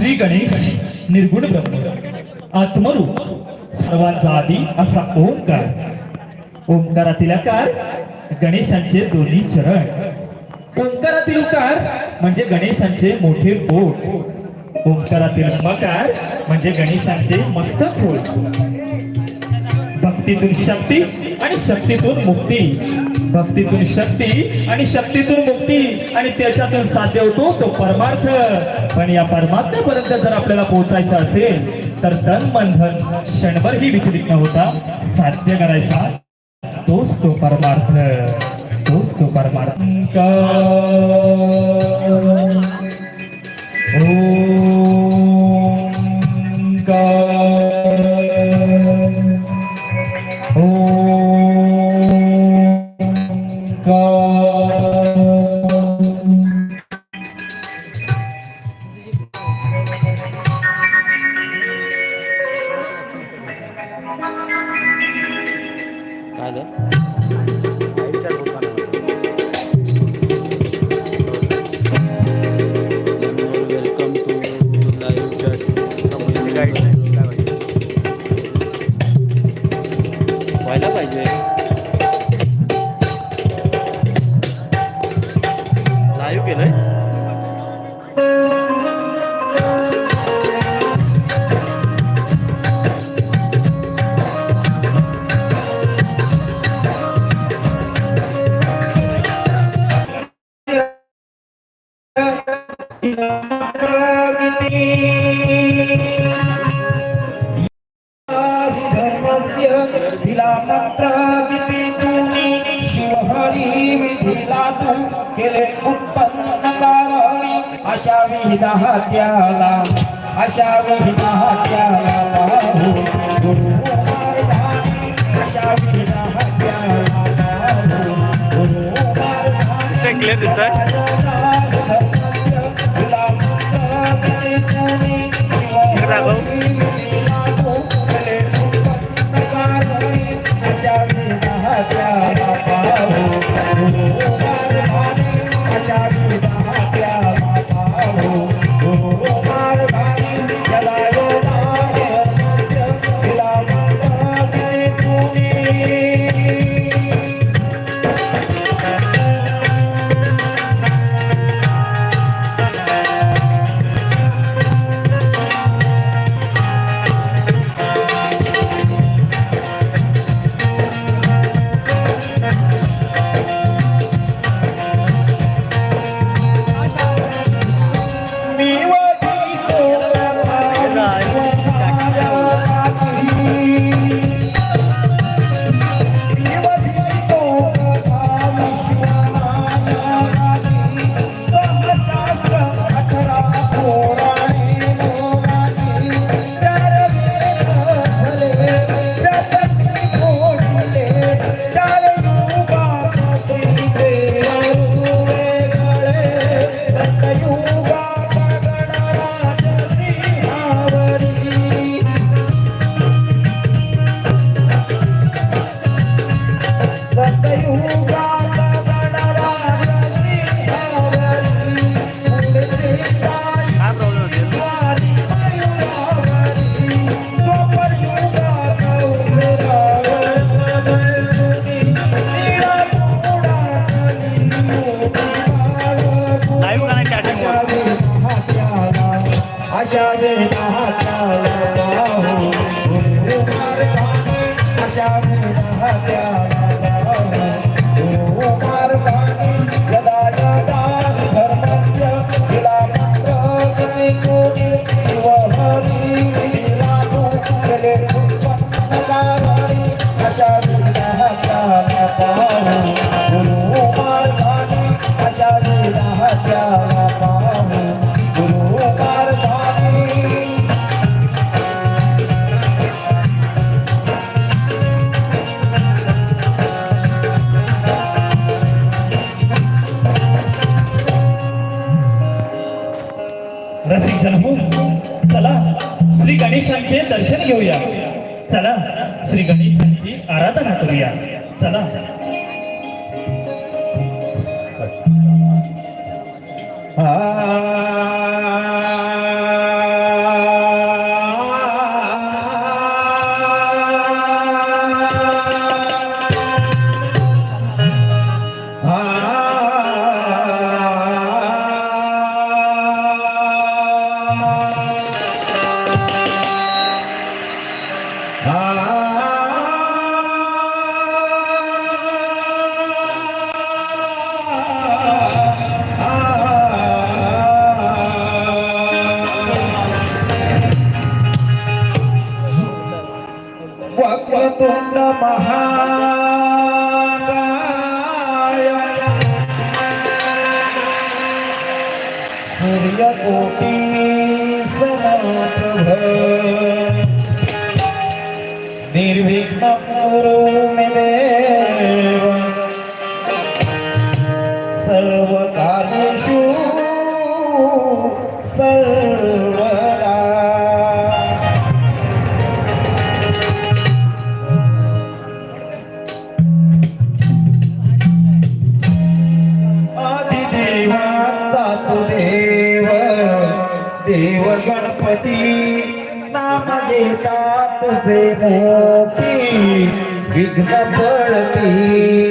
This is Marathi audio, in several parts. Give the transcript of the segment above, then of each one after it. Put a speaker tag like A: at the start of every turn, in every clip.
A: श्री गणेश निर्गुण ब्रह्म आत्मरूप सर्वांचा आदी असा ओंकार. ओंकारातील आकार गणेशांचे दोन्ही चरण. ओंकारातील उकार म्हणजे गणेशांचे मोठे पोट ओंकारातील मकार म्हणजे गणेशांचे मस्तक फूल. भक्तीतून शक्ती आणि शक्तीतून मुक्ती. भक्तीतून शक्ती आणि शक्तीतून मुक्ती आणि त्याच्यातून साध्य होतो तो परमार्थ. पण या परमात्म्यापर्यंत जर आपल्याला पोहोचायचं असेल तर तन बंधन क्षणभरही विचलित न होता साध्य करायचा तोच तो परमार्थ. तोच तो परमार्थ.
B: ओ अशा विहिता त्याला अशा विहिता त्याला पाहू. अशा विहिता त्याला पाहू. गुरु अशा वेळा त्याला पाहू गुरु मार्गाने पाहू गुरु मार्गाने यदा यदा धर्मस्य तिला मंत्र कोणी शिवहरी विधिला तू केले उत्पन्न पाहू
A: रसिक जन हो. चला श्री गणेशांचे दर्शन घेऊया. चला श्री गणेशांची आराधना करूया. चला.
B: ah Mahakaya Surya Kopi നിർവിഘ്നം तुझे मोठी विघ्न पळती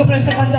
A: रसिक प्रेक्षकांच्या